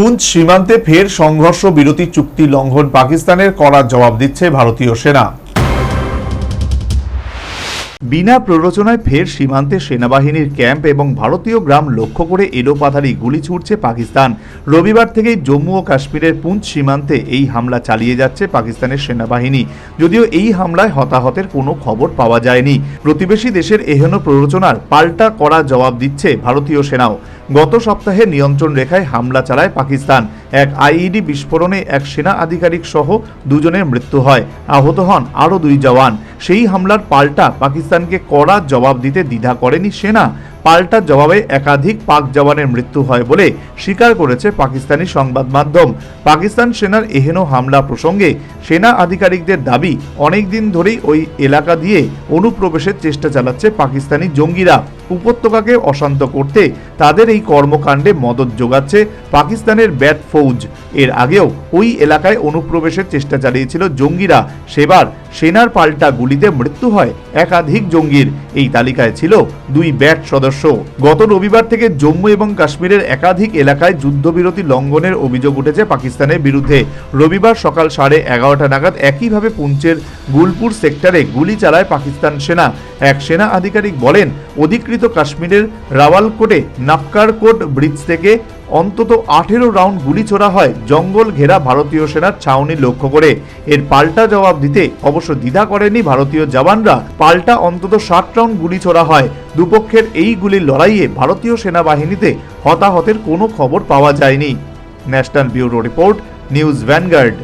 পুঞ্চ সীমান্তে ফের সংঘর্ষ বিরতি চুক্তি লঙ্ঘন পাকিস্তানের কড়া জবাব দিচ্ছে ভারতীয় সেনা। বিনা প্ররোচনায় ফের সীমান্তে সেনাবাহিনীর ক্যাম্প এবং ভারতীয় গ্রাম লক্ষ্য করে এলোপাথারি গুলি ছুটছে পাকিস্তান। রবিবার থেকেই জম্মু ও কাশ্মীরের পুঞ্চ সীমান্তে এই হামলা চালিয়ে যাচ্ছে পাকিস্তানের সেনাবাহিনী। যদিও এই হামলায় হতাহতের কোনো খবর পাওয়া যায়নি। প্রতিবেশী দেশের এহেন প্ররোচনার পাল্টা করা জবাব দিচ্ছে ভারতীয় সেনাও। গত সপ্তাহে নিয়ন্ত্রণ রেখায় হামলা চালায় পাকিস্তান। এক আইইডি বিস্ফোরণে এক সেনা আধিকারিক সহ দুজনের মৃত্যু হয়। আহত হন আরও দুই জওয়ান। সেই হামলার পাল্টা পাকিস্তানকে কড়া জবাব দিতে দ্বিধা করেনি সেনা। পাল্টা জবাবে একাধিক পাক জওয়ানের মৃত্যু হয় বলে স্বীকার করেছে পাকিস্তানি সংবাদ মাধ্যম। পাকিস্তান সেনার এহেন হামলা প্রসঙ্গে সেনা আধিকারিকদের দাবি, অনেক দিন ধরেই ওই এলাকা দিয়ে অনুপ্রবেশের চেষ্টা চালাচ্ছে পাকিস্তানি জঙ্গিরা। উপত্যকাকে অশান্ত করতে তাদের এই কর্মকাণ্ডে মদত যোগাচ্ছে পাকিস্তানের ব্যাট ফৌজ। এর আগেও ওই এলাকায় অনুপ্রবেশের চেষ্টা চালিয়েছিল জঙ্গিরা। সেবার সেনার পাল্টা গুলিতে মৃত্যু হয় একাধিক জঙ্গির। এই তালিকায় ছিল দুই ব্যাট সদস্য। গত রবিবার থেকে জম্মু এবং কাশ্মীরের একাধিক এলাকায় যুদ্ধবিরতি লঙ্ঘনের অভিযোগ উঠেছে পাকিস্তানের বিরুদ্ধে। রবিবার সকাল সাড়ে এগারোটা নাগাদ একইভাবে পুঞ্চের গুলপুর সেক্টরে গুলি চালায় পাকিস্তান সেনা। এক সেনা আধিকারিক বলেন, অধিকৃত কাশ্মীরের রাওয়ালকোটে নাপকারকোট ব্রিজ থেকে অন্তত আঠেরো রাউন্ড গুলি ছোড়া হয় জঙ্গল ঘেরা ভারতীয় সেনার ছাউনি লক্ষ্য করে। এর পাল্টা জবাব দিতে অবশ্য দ্বিধা করেনি ভারতীয় জওয়ানরা। পাল্টা অন্তত ষাট রাউন্ড গুলি ছোড়া হয়। দুপক্ষের এই গুলির লড়াইয়ে ভারতীয় সেনাবাহিনীতে হতাহতের কোনো খবর পাওয়া যায়নি। National bureau report, news Vanguard.